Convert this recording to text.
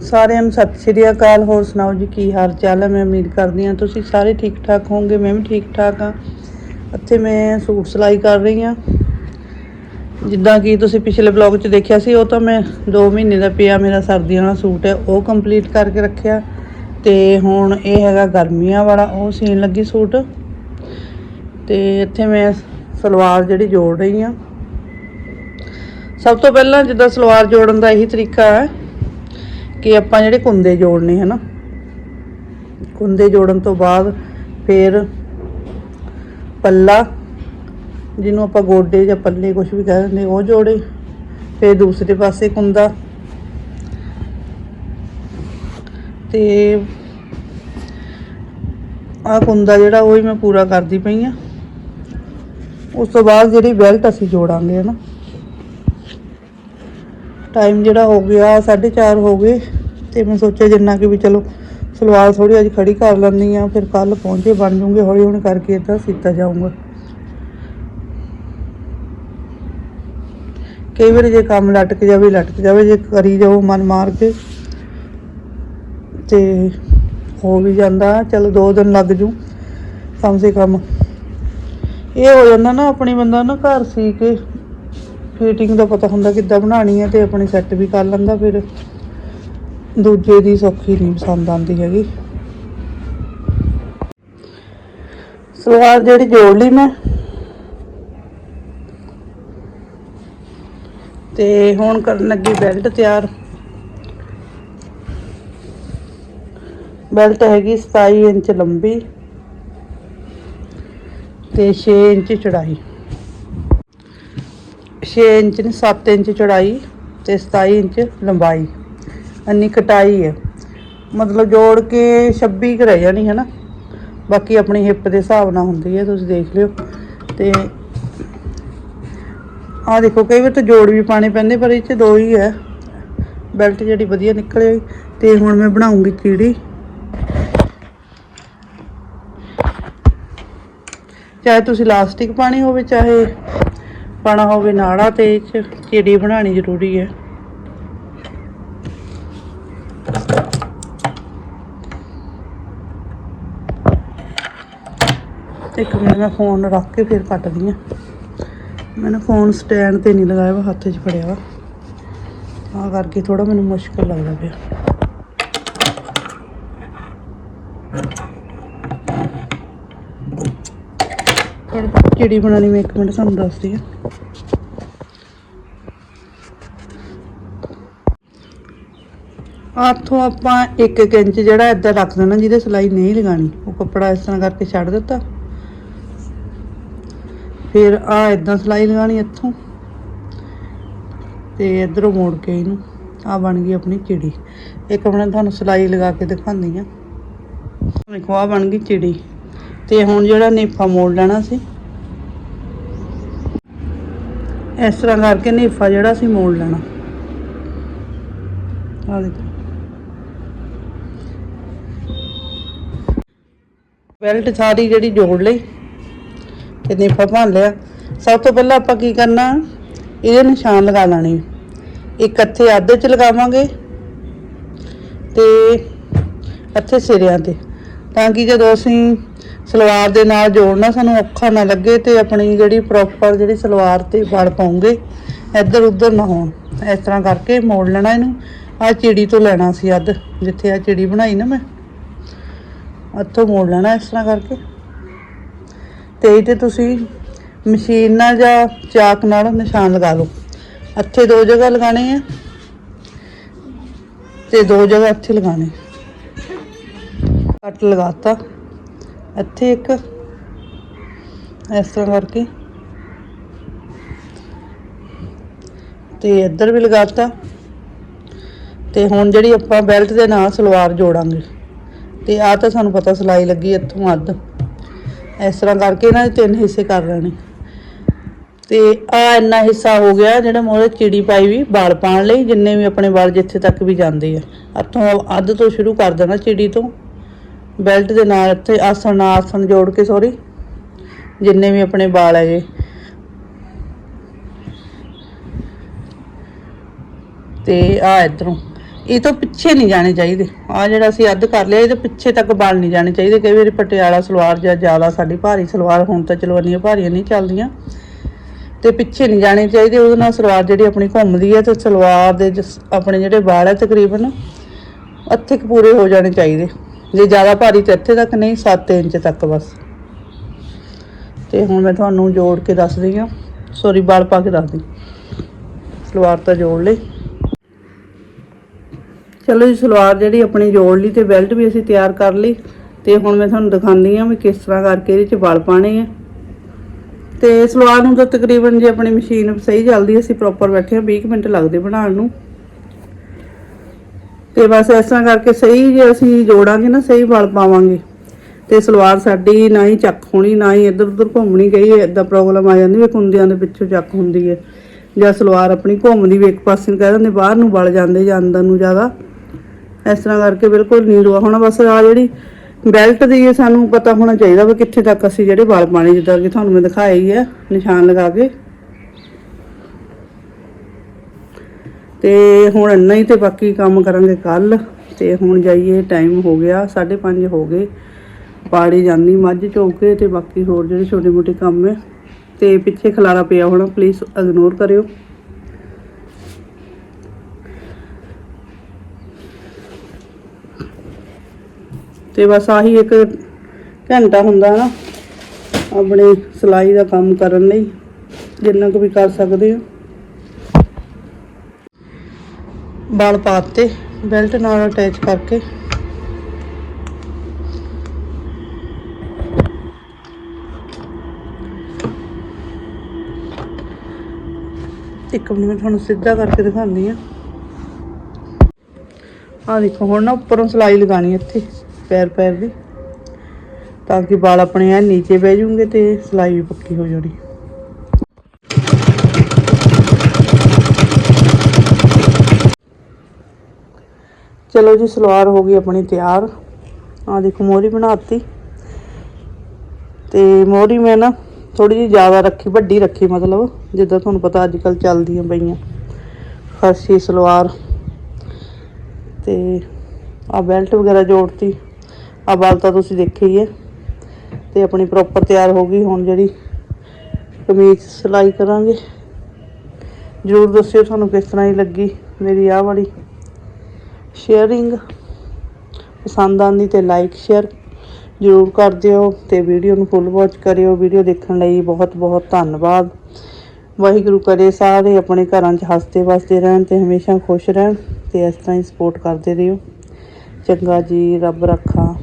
ਸਾਰਿਆਂ ਨੂੰ ਸਤਿ ਸ਼੍ਰੀ ਅਕਾਲ। ਹੋਰ ਸੁਣਾਓ ਜੀ, ਕੀ ਹਾਲ ਚਾਲ ਹੈ ਮੈਂ ਉਮੀਦ ਕਰਦੀ ਹਾਂ ਤੁਸੀਂ ਸਾਰੇ ਠੀਕ ਠਾਕ ਹੋਵੋਗੇ, ਮੈਂ ਵੀ ਠੀਕ ਠਾਕ ਹਾਂ। ਇੱਥੇ ਮੈਂ ਸੂਟ ਸਿਲਾਈ ਕਰ ਰਹੀ ਹਾਂ। ਜਿੱਦਾਂ ਕਿ ਤੁਸੀਂ ਪਿਛਲੇ ਬਲੌਗ 'ਚ ਦੇਖਿਆ ਸੀ, ਉਹ ਤਾਂ ਮੈਂ 2 ਮਹੀਨੇ ਦਾ ਪਿਆ ਮੇਰਾ ਸਰਦੀਆਂ ਵਾਲਾ ਸੂਟ ਹੈ, ਉਹ ਕੰਪਲੀਟ ਕਰਕੇ ਰੱਖਿਆ। ਤੇ ਹੁਣ ਇਹ ਹੈਗਾ ਗਰਮੀਆਂ ਵਾਲਾ, ਉਹ ਸੀਨ ਲੱਗੀ ਸੂਟ। ਤੇ ਇੱਥੇ ਮੈਂ ਸਲਵਾਰ ਜਿਹੜੀ ਜੋੜ ਰਹੀ ਹਾਂ। ਸਭ ਤੋਂ ਪਹਿਲਾਂ ਜਿੱਦਾਂ ਸਲਵਾਰ ਜੋੜਨ ਦਾ ਇਹੀ ਤਰੀਕਾ ਹੈ ਕਿ ਆਪਾਂ ਜਿਹੜੇ ਕੁੰਦੇ ਜੋੜਨੇ ਹਨਾ, ਕੁੰਦੇ ਜੋੜਨ ਤੋਂ ਬਾਅਦ ਫਿਰ ਪੱਲਾ, ਜਿਹਨੂੰ ਆਪਾਂ ਗੋਡੇ ਜਾਂ ਪੱਲੇ ਕੁਝ ਵੀ ਕਹਿ ਦਿੰਦੇ, ਉਹ ਜੋੜੇ, ਫਿਰ ਦੂਸਰੇ ਪਾਸੇ ਕੁੰਦਾ। ਤੇ ਆ ਕੁੰਦਾ ਜਿਹੜਾ ਉਹ ਹੀ ਮੈਂ ਪੂਰਾ ਕਰਦੀ ਪਈ ਆ ਉਸ ਤੋਂ ਬਾਅਦ ਜਿਹੜੀ ਬੈਲਟ ਅਸੀਂ ਜੋੜਾਂਗੇ ਹਨਾ। ਟਾਈਮ ਜਿਹੜਾ ਹੋ ਗਿਆ 4:30 ਹੋ ਗਏ ਤੇ ਮੈਂ ਸੋਚਿਆ ਜਿੰਨਾ ਕਿ ਵੀ ਚਲੋ ਸਲਵਾਰ ਥੋੜੀ ਅੱਜ ਖੜੀ ਕਰ ਲੈਂਦੀ ਆ ਫਿਰ ਕੱਲ ਪਹੁੰਚੇ, ਬਣ ਜੂਗੇ ਹੌਲੀ ਹੌਲੀ ਕਰਕੇ ਤਾਂ ਸੀਤਾ ਜਾਊਂਗਾ। ਕਈ ਵਾਰ ਜੇ ਕੰਮ ਲਟਕ ਜਾਵੇ ਲਟਕ ਜਾਵੇ, ਜੇ ਕਰੀ ਜਾਓ ਮਨ ਮਾਰ ਕੇ ਤੇ ਹੋ ਵੀ ਜਾਂਦਾ, ਚਲੋ ਦੋ ਦਿਨ ਲੱਗ ਜੂ ਕਮ ਸੇ ਕਮ। ਇਹ ਹੋ ਜਾਂਦਾ ਨਾ, ਆਪਣੀ ਬੰਦਾ ਨਾ ਘਰ ਸੀ ਕੇ ਫਿਟਿੰਗ ਦਾ ਪਤਾ ਹੁੰਦਾ ਕਿੱਦਾਂ ਬਣਾਉਣੀ ਹੈ ਤੇ ਆਪਣੀ ਸੈੱਟ ਵੀ ਕਰ ਲੈਂਦਾ, ਫਿਰ ਦੂਜੇ ਦੀ ਸੌਖੀ ਨਹੀਂ ਪਸੰਦ ਆਉਂਦੀ ਹੈਗੀ। ਸਲਵਾਰ ਜਿਹੜੀ ਜੋੜ ਲਈ ਮੈਂ। ਤੇ ਹੁਣ ਕਰਨ ਲੱਗੀ ਬੈਲਟ ਤਿਆਰ। ਬੈਲਟ ਹੈਗੀ 27 ਇੰਚ ਲੰਬੀ ਤੇ 6 ਇੰਚ ਚੜਾਈ। 6 ਇੰਚ ਨੇ 7 ਇੰਚ ਚੌੜਾਈ ਤੇ 27 ਇੰਚ ਲੰਬਾਈ। ਇੰਨੀ ਕਟਾਈ ਹੈ। ਮਤਲਬ ਜੋੜ ਕੇ 26 ਕੁ ਰਹਿ ਜਾਣੀ ਹੈ ਨਾ ਬਾਕੀ ਆਪਣੀ ਹਿੱਪ ਦੇ ਹਿਸਾਬ ਨਾਲ ਹੁੰਦੀ ਹੈ, ਤੁਸੀਂ ਦੇਖ ਲਿਓ। ਤੇ ਆ ਦੇਖੋ, ਕਈ ਵਾਰ ਤਾਂ ਜੋੜ ਵੀ ਪਾਣੇ ਪੈਂਦੇ, ਪਰ ਇਹ ਚ ਦੋ ਹੀ ਹੈ। ਬੈਲਟ ਜਿਹੜੀ ਵਧੀਆ ਨਿਕਲ ਆਈ ਤੇ ਹੁਣ ਮੈਂ ਬਣਾਉਂਗੀ ਚੀੜੀ ਚਾਹੇ ਤੁਸੀਂ ਲਾਸਟਿਕ ਪਾਣੀ ਹੋਵੇ, ਚਾਹੇ ਪਾਣਾ ਹੋਵੇ ਨਾੜਾ ਤੇ ਇਹ ਚ ਚਿੜੀ ਬਣਾਉਣੀ ਜ਼ਰੂਰੀ ਹੈ। ਇੱਕ ਮਿੰਟ, ਮੈਂ ਫੋਨ ਰੱਖ ਕੇ ਫਿਰ ਕੱਟਦੀ ਆ ਮੈਂ ਨਾ ਫੋਨ ਸਟੈਂਡ ਤੇ ਨਹੀਂ ਲਗਾਇਆ ਵਾ, ਹੱਥ 'ਚ ਫੜਿਆ ਵਾ। ਤਾਂ ਕਰਕੇ ਥੋੜਾ ਮੈਨੂੰ ਮੁਸ਼ਕਲ ਲੱਗਦਾ ਪਿਆ। ਥੋੜੀ ਚਿੜੀ ਬਣਾਉਣੀ ਮੈਂ ਇੱਕ ਮਿੰਟ ਤੁਹਾਨੂੰ ਦੱਸਦੀ ਆ ਆਥੋਂ ਆਪਾਂ 1 ਇੰਚ ਜਿਹੜਾ ਇੱਦਾਂ ਰੱਖ ਦੇਣਾ, ਜਿਹਦੇ ਸਿਲਾਈ ਨਹੀਂ ਲਗਾਣੀ ਉਹ ਕੱਪੜਾ ਇਸ ਤਰ੍ਹਾਂ ਕਰਕੇ ਛੱਡ ਦਿੱਤਾ। ਫਿਰ ਆ ਇਦਾਂ ਸਿਲਾਈ ਲਗਾਣੀ ਇੱਥੋਂ। ਤੇ ਇਧਰੋਂ ਮੋੜ ਕੇ ਇਹਨੂੰ, ਆ ਬਣ ਗਈ ਆਪਣੀ ਚਿੜੀ। ਇੱਕ ਮਿੰਟ, ਤੁਹਾਨੂੰ ਸਿਲਾਈ ਲਗਾ ਕੇ ਦਿਖਾਉਂਦੀ ਆ ਦੇਖੋ, ਆ ਬਣ ਗਈ ਚਿੜੀ। ਤੇ ਹੁਣ ਜਿਹੜਾ ਨੇਫਾ ਮੋੜ ਲੈਣਾ ਸੀ। ਇਸ ਤਰ੍ਹਾਂ ਕਰਕੇ ਨੇਫਾ ਜਿਹੜਾ ਸੀ ਮੋੜ ਲੈਣਾ। ਆ ਦੇਖੋ। ਬੈਲਟ ਸਾਰੀ ਜਿਹੜੀ ਜੋੜ ਲਈ ਤੇ ਨੇਫਾ ਭੰਨ ਲਿਆ। ਸਭ ਤੋਂ ਪਹਿਲਾਂ ਆਪਾਂ ਕੀ ਕਰਨਾ, ਇਹਦੇ ਨਿਸ਼ਾਨ ਲਗਾ ਲੈਣੇ। ਇੱਕ ਇੱਥੇ ਅੱਧ ਚ ਲਗਾਵਾਂਗੇ ਤੇ ਇੱਥੇ ਸਿਰਿਆਂ ਤੇ। ਤਾਂ ਕਿ ਜਦੋਂ ਅਸੀਂ ਸਲਵਾਰ ਦੇ ਨਾਲ ਜੋੜਨਾ ਸਾਨੂੰ ਔਖਾ ਨਾ ਲੱਗੇ ਤੇ ਆਪਣੀ ਜਿਹੜੀ ਪ੍ਰੋਪਰ ਜਿਹੜੀ ਸਲਵਾਰ ਤੇ ਵੜ ਪਾਉਂਗੇ, ਇੱਧਰ ਉੱਧਰ ਨਾ ਹੋਣ। ਇਸ ਤਰ੍ਹਾਂ ਕਰਕੇ ਮੋੜ ਲੈਣਾ ਇਹਨੂੰ। ਆ ਚਿੜੀ ਤੋਂ ਲੈਣਾ ਸੀ ਅੱਧ, ਜਿੱਥੇ ਆ ਚਿੜੀ ਬਣਾਈ ਨਾ ਮੈਂ। ਇੱਥੋਂ ਮੋੜ ਲੈਣਾ ਇਸ ਤਰ੍ਹਾਂ ਕਰਕੇ। ਤੇ ਇਹ ਤੇ ਤੁਸੀਂ ਮਸ਼ੀਨ ਨਾਲ ਜਾਂ ਚਾਕ ਨਾਲ ਨਿਸ਼ਾਨ ਲਗਾ ਲਓ। ਇੱਥੇ ਦੋ ਜਗ੍ਹਾ ਲਗਾਣੇ ਆ ਤੇ ਦੋ ਜਗ੍ਹਾ ਇੱਥੇ ਲਗਾਣੇ ਕੱਟ ਲਗਾਤਾ। ਇੱਥੇ ਇੱਕ, ਇਸ ਤਰ੍ਹਾਂ ਕਰਕੇ। ਤੇ ਇੱਧਰ ਵੀ ਲਗਾਤਾ। ਤੇ ਹੁਣ ਜਿਹੜੀ ਆਪਾਂ ਬੈਲਟ ਦੇ ਨਾਲ ਸਲਵਾਰ ਜੋੜਾਂਗੇ। ਤੇ ਆ ਤਾਂ ਸਾਨੂੰ ਪਤਾ ਸਿਲਾਈ ਲੱਗੀ ਇੱਥੋਂ ਅੱਧ। ਇਸ ਤਰ੍ਹਾਂ ਕਰਕੇ ਇਹਨਾਂ ਦੇ ਤਿੰਨ ਹਿੱਸੇ ਕਰ ਲੈਣੇ। ਤੇ ਆ ਇੰਨਾ ਹਿੱਸਾ ਹੋ ਗਿਆ ਜਿਹੜਾ ਮੋਰੇ ਚਿੜੀ ਪਾਈ ਵੀ ਵਾਲ ਪਾਉਣ ਲਈ, ਜਿੰਨੇ ਵੀ ਆਪਣੇ ਵਾਲ ਜਿੱਥੇ ਤੱਕ ਵੀ ਜਾਂਦੇ ਆ। ਇੱਥੋਂ ਅੱਧ ਤੋਂ ਸ਼ੁਰੂ ਕਰ ਦੇਣਾ ਚਿੜੀ ਤੋਂ। ਬੈਲਟ ਦੇ ਨਾਲ ਇੱਥੇ ਆਸਣ ਨਾਲ ਆਸਣ ਜੋੜ ਕੇ ਸੋਰੀ ਜਿੰਨੇ ਵੀ ਆਪਣੇ ਵਾਲ ਹੈਗੇ। ਤੇ ਆ ਇਧਰੋਂ। ਇਹ ਤੋਂ ਪਿੱਛੇ ਨਹੀਂ ਜਾਣੇ ਚਾਹੀਦੇ। ਆ ਜਿਹੜਾ ਅਸੀਂ ਅੱਧ ਕਰ ਲਿਆ, ਇਹਦੇ ਪਿੱਛੇ ਤੱਕ ਬਲ ਨਹੀਂ ਜਾਣੇ ਚਾਹੀਦੇ। ਕਈ ਵਾਰੀ ਪਟਿਆਲਾ ਸਲਵਾਰ ਜਾਂ ਜ਼ਿਆਦਾ ਸਾਡੀ ਭਾਰੀ ਸਲਵਾਰ, ਹੁਣ ਤਾਂ ਚਲੋ ਇੰਨੀਆਂ ਭਾਰੀਆਂ ਨਹੀਂ ਚੱਲਦੀਆਂ। ਤੇ ਪਿੱਛੇ ਨਹੀਂ ਜਾਣੇ ਚਾਹੀਦੇ। ਉਹਦੇ ਨਾਲ ਸਲਵਾਰ ਜਿਹੜੀ ਆਪਣੀ ਘੁੰਮਦੀ ਹੈ ਤੇ ਸਲਵਾਰ ਦੇ ਜਿਸ- ਆਪਣੇ ਜਿਹੜੇ ਵਾਲ ਹੈ ਤਕਰੀਬਨ ਇੱਥੇ ਕੁ ਪੂਰੇ ਹੋ ਜਾਣੇ ਚਾਹੀਦੇ। ਜੇ ਜ਼ਿਆਦਾ ਭਾਰੀ ਤੇ ਇੱਥੇ ਤੱਕ ਨਹੀਂ 7 ਇੰਚ ਤੱਕ ਬਸ। ਤੇ ਹੁਣ ਮੈਂ ਤੁਹਾਨੂੰ ਜੋੜ ਕੇ ਦੱਸਦੀ ਹਾਂ। ਸੌਰੀ ਵਾਲ ਪਾ ਕੇ ਦੱਸਦੀ। ਸਲਵਾਰ ਤਾਂ ਜੋੜ ਲਈ। ਚਲੋ ਜੀ, ਸਲਵਾਰ ਜਿਹੜੀ ਆਪਣੀ ਜੋੜ ਲਈ ਤੇ ਬੈਲਟ ਵੀ ਅਸੀਂ ਤਿਆਰ ਕਰ ਲਈ। ਤੇ ਹੁਣ ਮੈਂ ਤੁਹਾਨੂੰ ਦਿਖਾਉਂਦੀ ਹਾਂ ਵੀ ਕਿਸ ਤਰ੍ਹਾਂ ਕਰਕੇ ਇਹਦੇ 'ਚ ਵਲ ਪਾਣੇ ਆ। ਤੇ ਸਲਵਾਰ ਨੂੰ ਤਾਂ ਤਕਰੀਬਨ ਜੇ ਆਪਣੀ ਮਸ਼ੀਨ ਸਹੀ ਚੱਲਦੀ, ਅਸੀਂ ਪ੍ਰੋਪਰ ਬੈਠੇ ਹਾਂ 20 ਕੁ ਮਿੰਟ ਲੱਗਦੇ ਬਣਾਉਣ ਨੂੰ। ਤੇ ਬਸ ਇਸ ਤਰ੍ਹਾਂ ਕਰਕੇ ਸਹੀ ਜੇ ਅਸੀਂ ਜੋੜਾਂਗੇ ਨਾ, ਸਹੀ ਵਲ ਪਾਵਾਂਗੇ। ਤੇ ਸਲਵਾਰ ਸਾਡੀ ਨਾ ਹੀ ਚੱਕ ਹੋਣੀ, ਨਾ ਹੀ ਇੱਧਰ ਉੱਧਰ ਘੁੰਮਣੀ ਗਈ ਏਦਾਂ ਪ੍ਰੋਬਲਮ ਆ ਜਾਂਦੀ ਵੀ ਕੁੰਦਿਆਂ ਦੇ ਪਿੱਛੋਂ ਚੱਕ ਹੁੰਦੀ ਹੈ। ਜਾਂ ਸਲਵਾਰ ਆਪਣੀ ਘੁੰਮਦੀ ਵੀ ਇੱਕ ਪਾਸੇ ਨੂੰ ਕਹਿ ਦਿੰਦੇ, ਬਾਹਰ ਨੂੰ ਵਲ ਜਾਂਦੇ ਜਾਂ ਅੰਦਰ ਨੂੰ ਜ਼ਿਆਦਾ। ਇਸ ਤਰ੍ਹਾਂ ਕਰਕੇ ਬਿਲਕੁਲ ਨਹੀਂ ਰੁਆ ਹੋਣਾ, ਬਸ ਆ ਜਿਹੜੀ ਬੈਲਟ ਦੀ ਸਾਨੂੰ ਪਤਾ ਹੋਣਾ ਚਾਹੀਦਾ ਵੀ ਕਿੱਥੇ ਤੱਕ ਅਸੀਂ ਜਿਹੜੇ ਵਾਲ ਪਾਣੇ ਜਿੱਦਾਂ ਕਿ ਤੁਹਾਨੂੰ ਮੈਂ ਦਿਖਾਇਆ ਹੀ ਹੈ, ਨਿਸ਼ਾਨ ਲਗਾ ਕੇ। ਤੇ ਹੁਣ ਇੰਨਾ ਹੀ ਤੇ ਬਾਕੀ ਕੰਮ ਕਰਾਂਗੇ ਕੱਲ, ਤੇ ਹੁਣ ਜਾਈਏ ਟਾਈਮ ਹੋ ਗਿਆ 5:30 ਹੋ ਗਏ। ਪਾੜੀ ਜਾਂਦੀ ਮੱਝ ਚੌਕੇ ਤੇ ਬਾਕੀ ਹੋਰ ਜਿਹੜੇ ਛੋਟੇ ਮੋਟੇ ਕੰਮ ਹੈ, ਤੇ ਪਿੱਛੇ ਖਲਾਰਾ ਪਿਆ ਹੋਣਾ ਪਲੀਜ਼ ਇਗਨੋਰ ਕਰਿਓ। ਤੇ ਬਸ ਆਹੀ ਇੱਕ ਘੰਟਾ ਹੁੰਦਾ ਨਾ, ਆਪਣੇ ਸਿਲਾਈ ਦਾ ਕੰਮ ਕਰਨ ਲਈ, ਜਿੰਨਾ ਕੁ ਵੀ ਕਰ ਸਕਦੇ ਹੋ। ਵਾਲ ਪਾਤੇ ਬੈਲਟ ਨਾਲ ਅਟੈਚ ਕਰਕੇ। ਇੱਕ ਮਿੰਟ ਮੈਂ ਤੁਹਾਨੂੰ ਸਿੱਧਾ ਕਰਕੇ ਦਿਖਾਉਂਦੀ ਆ ਆ ਦੇਖੋ, ਹੁਣ ਨਾ ਉੱਪਰੋਂ ਸਲਾਈ ਲਗਾਣੀ ਇੱਥੇ, ਪੈਰ ਪੈਰ ਦੀ। ਤਾਂ ਕਿ ਵਾਲ ਆਪਣੇ ਐ ਨੀਚੇ ਬਹਿ ਜੂਗੇ ਤੇ ਸਲਾਈ ਵੀ ਪੱਕੀ ਹੋ ਜਾਣੀ। ਚਲੋ ਜੀ, ਸਲਵਾਰ ਹੋ ਗਈ ਆਪਣੀ ਤਿਆਰ। ਆ ਦੇਖੋ ਮੋਹਰੀ ਬਣਾਤੀ। ਤੇ ਮੋਹਰੀ ਮੈਂ ਨਾ ਥੋੜੀ ਜਿਹੀ ਜ਼ਿਆਦਾ ਰੱਖੀ, ਵੱਡੀ ਰੱਖੀ ਮਤਲਬ, ਜਿੱਦਾਂ ਤੁਹਾਨੂੰ ਪਤਾ ਅੱਜ ਕੱਲ ਚੱਲਦੀਆਂ ਪਈਆਂ। ਫਰਸ਼ੀ ਸਲਵਾਰ। ਤੇ ਆ ਬੈਲਟ ਵਗੈਰਾ ਜੋੜਤੀ। ਆ ਵਾਲ ਤਾਂ ਤੁਸੀਂ ਦੇਖੇ ਹੀ ਹੈ। ਤੇ ਆਪਣੀ ਪ੍ਰੋਪਰ ਤਿਆਰ ਹੋ ਗਈ। ਹੁਣ ਜਿਹੜੀ ਕਮੀਜ਼ ਸਿਲਾਈ ਕਰਾਂਗੇ। ਜਰੂਰ ਦੱਸਿਓ ਤੁਹਾਨੂੰ ਕਿਸ ਤਰ੍ਹਾਂ ਦੀ ਲੱਗੀ ਮੇਰੀ ਆਹ ਵਾਲੀ। ਸ਼ੇਅਰਿੰਗ ਪਸੰਦ ਆਂਦੀ ਤੇ ਲਾਈਕ ਸ਼ੇਅਰ ਜਰੂਰ ਕਰ ਦਿਓ ਤੇ ਵੀਡੀਓ ਨੂੰ ਫੁੱਲ ਵਾਚ ਕਰਿਓ। ਵੀਡੀਓ ਦੇਖਣ ਲਈ ਬਹੁਤ ਬਹੁਤ ਧੰਨਵਾਦ। ਵਾਹਿਗੁਰੂ ਕਰੇ ਸਾਰੇ ਆਪਣੇ ਘਰਾਂ 'ਚ ਹੱਸਦੇ ਵਸਦੇ ਰਹਿਣ ਤੇ ਹਮੇਸ਼ਾ ਖੁਸ਼ ਰਹਿਣ ਤੇ ਇਸ ਤਰ੍ਹਾਂ ਹੀ ਸਪੋਰਟ ਕਰਦੇ ਰਹੋ ਚੰਗਾ ਜੀ, ਰੱਬ ਰੱਖਾ।